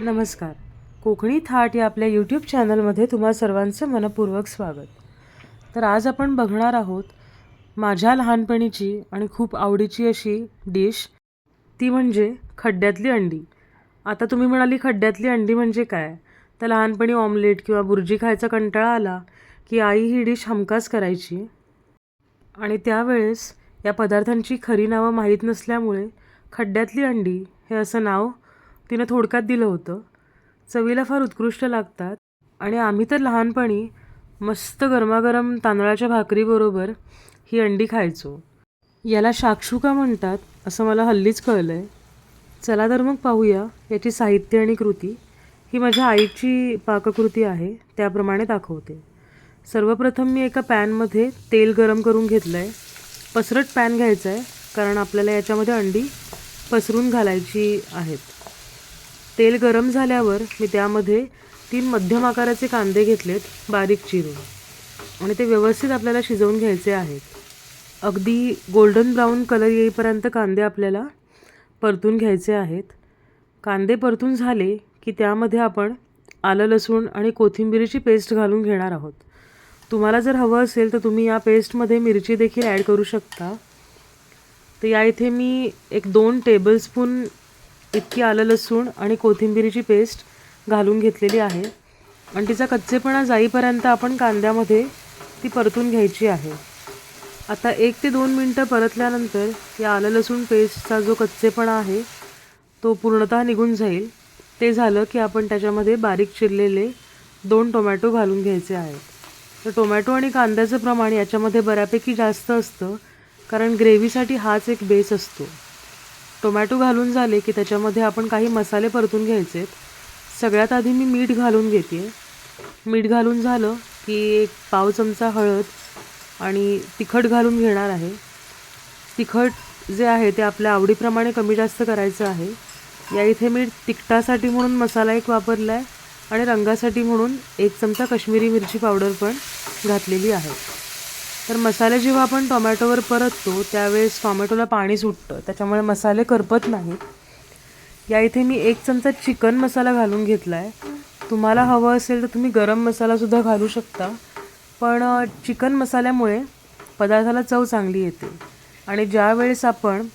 नमस्कार. कोकणी थाट या आपल्या यूट्यूब चॅनलमध्ये तुम्हा सर्वांचं मनपूर्वक स्वागत. तर आज आपण बघणार आहोत माझ्या लहानपणीची आणि खूप आवडीची अशी डिश ती म्हणजे खड्ड्यातली अंडी. आता तुम्ही म्हणाली खड्ड्यातली अंडी म्हणजे काय? तर लहानपणी ऑमलेट किंवा बुर्जी खायचा कंटाळा आला की आई ही डिश हमखास करायची. आणि त्यावेळेस या पदार्थांची खरी नावं माहीत नसल्यामुळे खड्ड्यातली अंडी हे असं नाव तिनं थोडक्यात दिलं होतं. चवीला फार उत्कृष्ट लागतात. आणि आम्ही तर लहानपणी मस्त गरमागरम तांदळाच्या भाकरीबरोबर ही अंडी खायचो. याला शाक्षुका म्हणतात असं मला हल्लीच कळलं आहे चला तर मग पाहूया याची साहित्य आणि कृती. ही माझ्या आईची पाककृती आहे त्याप्रमाणे दाखवते. सर्वप्रथम मी एका पॅनमध्ये तेल गरम करून घेतलं आहे पसरट पॅन घ्यायचं आहे कारण आपल्याला याच्यामध्ये अंडी पसरून घालायची आहेत. तेल गरम झाल्यावर मी त्यामध्ये तीन मध्यम आकाराचे कांदे घेतलेत बारीक चिरून. आणि ते व्यवस्थित आपल्याला शिजवून घ्यायचे आहेत. अगदी गोल्डन ब्राऊन कलर येईपर्यंत कांदे आपल्याला परतून घ्यायचे आहेत. कांदे परतून झाले की त्यामध्ये आपण आलं लसूण आणि कोथिंबिरीची पेस्ट घालून घेणार आहोत. तुम्हाला जर हवं असेल तर तुम्ही या पेस्टमध्ये मिरची देखील ॲड करू शकता. तर या इथे मी एक दोन टेबलस्पून इतकी आलं लसूण आणि कोथिंबिरीची पेस्ट घालून घेतलेली आहे. आणि तिचा कच्चेपणा जाईपर्यंत आपण कांद्यामध्ये ती परतून घ्यायची आहे. आता एक ते दोन मिनटं परतल्यानंतर या आलं लसूण पेस्टचा जो कच्चेपणा आहे तो पूर्णतः निघून जाईल. ते झालं की आपण त्याच्यामध्ये बारीक चिरलेले दोन टोमॅटो घालून घ्यायचे आहेत. तर टोमॅटो आणि कांद्याचं प्रमाण याच्यामध्ये बऱ्यापैकी जास्त असतं कारण ग्रेव्हीसाठी हाच एक बेस असतो. टोमॅटो घालून झाले की त्याच्यामध्ये आपण काही मसाले परतून घ्यायचे. सगळ्यात आधी मी मीठ घालून घेते. मीठ घालून झालं की एक पाव चमचा हळद आणि तिखट घालून घेणार आहे. तिखट जे आहे ते आपल्या आवडीप्रमाणे कमी जास्त करायचं आहे. या इथे मी तिखटासाठी म्हणून मसाला एक वापरला आहे आणि रंगासाठी म्हणून एक चमचा कश्मीरी मिरची पावडर पण घातलेली आहे. तर मसाले जेव्हा आपण टोमॅटोवर परततो त्यावेळेस टोमॅटोला पाणी सुटतं. त्याच्यामुळे मसाले करपत नाहीत. या इथे मी एक चमचा चिकन मसाला घालून घेतला आहे तुम्हाला हवं असेल तर तुम्ही गरम मसालासुद्धा घालू शकता. पण चिकन मसाल्यामुळे पदार्थाला चव चांगली येते. आणि ज्यावेळेस आपण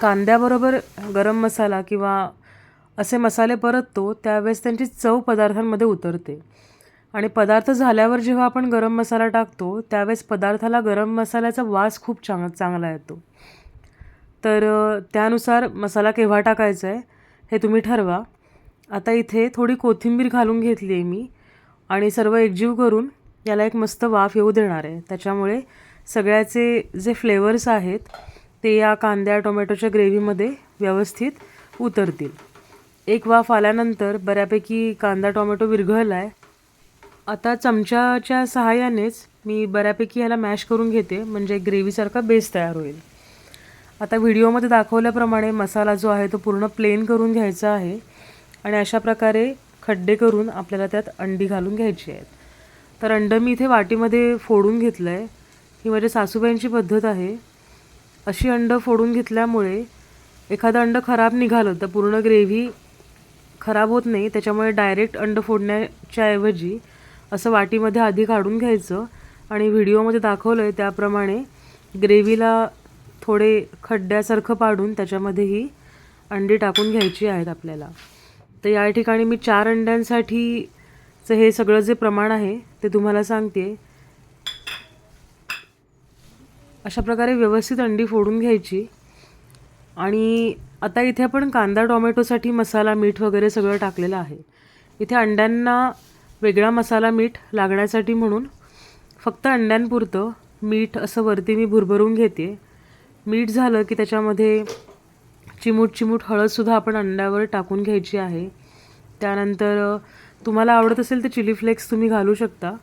कांद्याबरोबर गरम मसाला किंवा असे मसाले परततो त्यावेळेस त्यांची चव पदार्थांमध्ये उतरते. आणि पदार्थ झाल्यावर जेव्हा आपण गरम मसाला टाकतो त्यावेळेस पदार्थाला गरम मसाल्याचा वास खूप चांग चांगला येतो. तर त्यानुसार मसाला केव्हा टाकायचा आहे हे तुम्ही ठरवा. आता इथे थोडी कोथिंबीर घालून घेतली आहे मी आणि सर्व एकजीव करून याला एक मस्त वाफ येऊ देणार आहे. त्याच्यामुळे सगळ्याचे जे फ्लेवर्स आहेत ते या कांद्या टोमॅटोच्या ग्रेव्हीमध्ये व्यवस्थित उतरतील. एक वाफ आल्यानंतर बऱ्यापैकी कांदा टोमॅटो विरघळला आहे आता चमच्याच्या सहाय्यानेच मी बऱ्यापैकी ह्याला मॅश करून घेते म्हणजे ग्रेव्हीसारखा बेस तयार होईल. आता व्हिडिओमध्ये दाखवल्याप्रमाणे मसाला जो आहे तो पूर्ण प्लेन करून घ्यायचा आहे आणि अशा प्रकारे खड्डे करून आपल्याला त्यात अंडी घालून घ्यायची आहेत. तर अंडं मी इथे वाटीमध्ये फोडून घेतलं आहे ही माझ्या सासूबाईंची पद्धत आहे. अशी अंडं फोडून घेतल्यामुळे एखादं अंडं खराब निघालं तर पूर्ण ग्रेव्ही खराब होत नाही त्याच्यामुळे डायरेक्ट अंड फोडण्याच्याऐवजी असं वाटीमध्ये आधी काढून घ्यायचं आणि व्हिडिओमध्ये दाखवलं आहे त्याप्रमाणे ग्रेव्हीला थोडे खड्ड्यासारखं पाडून त्याच्यामध्ये ही अंडी टाकून घ्यायची आहेत आपल्याला. तर या ठिकाणी मी चार अंड्यांसाठीचं हे सगळं जे प्रमाण आहे ते तुम्हाला सांगते. अशा प्रकारे व्यवस्थित अंडी फोडून घ्यायची. आणि आता इथे आपण कांदा टोमॅटोसाठी मसाला मीठ वगैरे सगळं टाकलेलं आहे. इथे अंड्यांना वेगळा मसाला मीठ लागण्यासाठी म्हणून फक्त अंड्यांपुरतं मीठ असं वरती मी भुरभरून घेते. मीठ झालं की त्याच्यामध्ये चिमूट चिमूट हळदसुद्धा आपण अंड्यावर टाकून घ्यायची आहे. त्यानंतर तुम्हाला आवडत असेल तर चिली फ्लेक्स तुम्ही घालू शकता.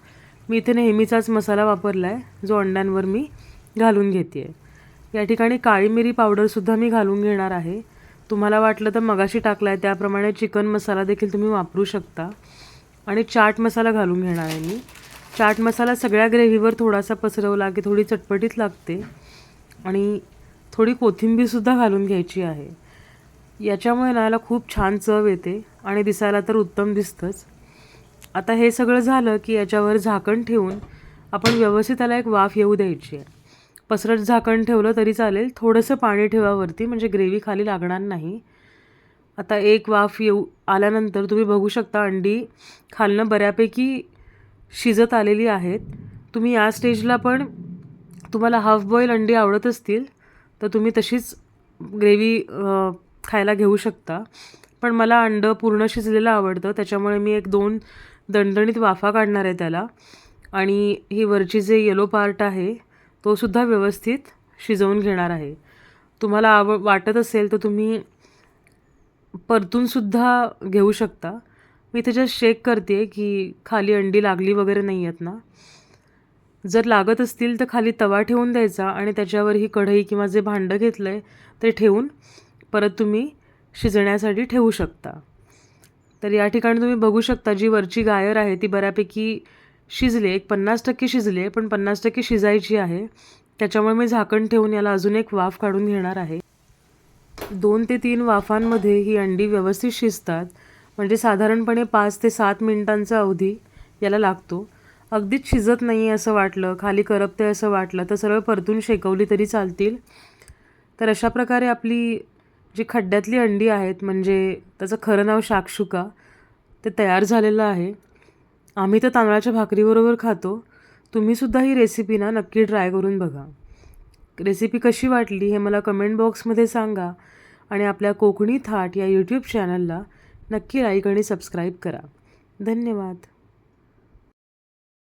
मी इथे नेहमीचाच मसाला वापरला आहे जो अंड्यांवर मी घालून घेते आहे या ठिकाणी काळी मिरी पावडरसुद्धा मी घालून घेणार आहे. तुम्हाला वाटलं तर मगाशी टाकला आहे त्याप्रमाणे चिकन मसाला देखील तुम्ही वापरू शकता. आणि चाट मसाला घालून घेणार आहे मी. चाट मसाला सगळ्या ग्रेव्हीवर थोडासा पसरवला की थोडी चटपटीत लागते. आणि थोडी कोथिंबीरसुद्धा घालून घ्यायची आहे. याच्यामुळे ना याला खूप छान चव येते आणि दिसायला तर उत्तम दिसतंच. आता हे सगळं झालं की याच्यावर झाकण ठेवून आपण व्यवस्थित त्याला एक वाफ येऊ द्यायची आहे. पसरट झाकण ठेवलं तरी चालेल. थोडंसं पाणी ठेवावरती म्हणजे ग्रेव्ही खाली लागणार नाही. आता एक वाफ येऊ आल्यानंतर तुम्ही बघू शकता अंडी खालनं बऱ्यापैकी शिजत आलेली आहेत. तुम्ही या स्टेजला पण तुम्हाला हाफ बॉईल अंडी आवडत असतील तर तुम्ही तशीच ग्रेव्ही खायला घेऊ शकता. पण मला अंडं पूर्ण शिजलेलं आवडतं त्याच्यामुळे मी एक दोन दणदणीत वाफा काढणार आहे त्याला. आणि ही वरची जे येलो पार्ट आहे तो सुद्धा व्यवस्थित शिजवून घेणार आहे. तुम्हाला आव वाटत असेल तर तुम्ही परतूनसुद्धा घेऊ शकता. मी इथे जस्ट चेक करते की खाली अंडी लागली वगैरे नाही आहेत ना. जर लागत असतील तर खाली तवा ठेवून द्यायचा आणि त्याच्यावर ही कढई किंवा जे भांडं घेतलं आहे ते ठेवून परत तुम्ही शिजण्यासाठी ठेवू शकता. तर या ठिकाणी तुम्ही बघू शकता जी वरची गायर आहे ती बऱ्यापैकी शिजले एक पन्नास टक्के शिजले पण पन्नास टक्के शिजायची आहे. त्याच्यामुळे मी झाकण ठेवून याला अजून एक वाफ काढून घेणार आहे. दोन ते तीन वाफांमध्ये ही अंडी व्यवस्थित शिजतात. म्हणजे साधारणपणे पाच ते सात मिनिटांचा अवधी याला लागतो. अगदीच शिजत नाही आहे असं वाटलं खाली करपते असं वाटलं तर सरळ परतून शेकवली तरी चालतील. तर अशा प्रकारे आपली जी खड्ड्यातली अंडी आहेत म्हणजे त्याचं खरं नाव शाकशुका ते तयार झालेलं आहे. आम्ही तर तांदळाच्या भाकरीबरोबर खातो. तुम्हीसुद्धा ही रेसिपी ना नक्की ट्राय करून बघा. रेसिपी कशी वाटली हे मला कमेंट बॉक्समध्ये सांगा. आणि आपल्या कोकणी थाट या यूट्यूब चॅनलला नक्की लाईक आणि सबस्क्राईब करा. धन्यवाद.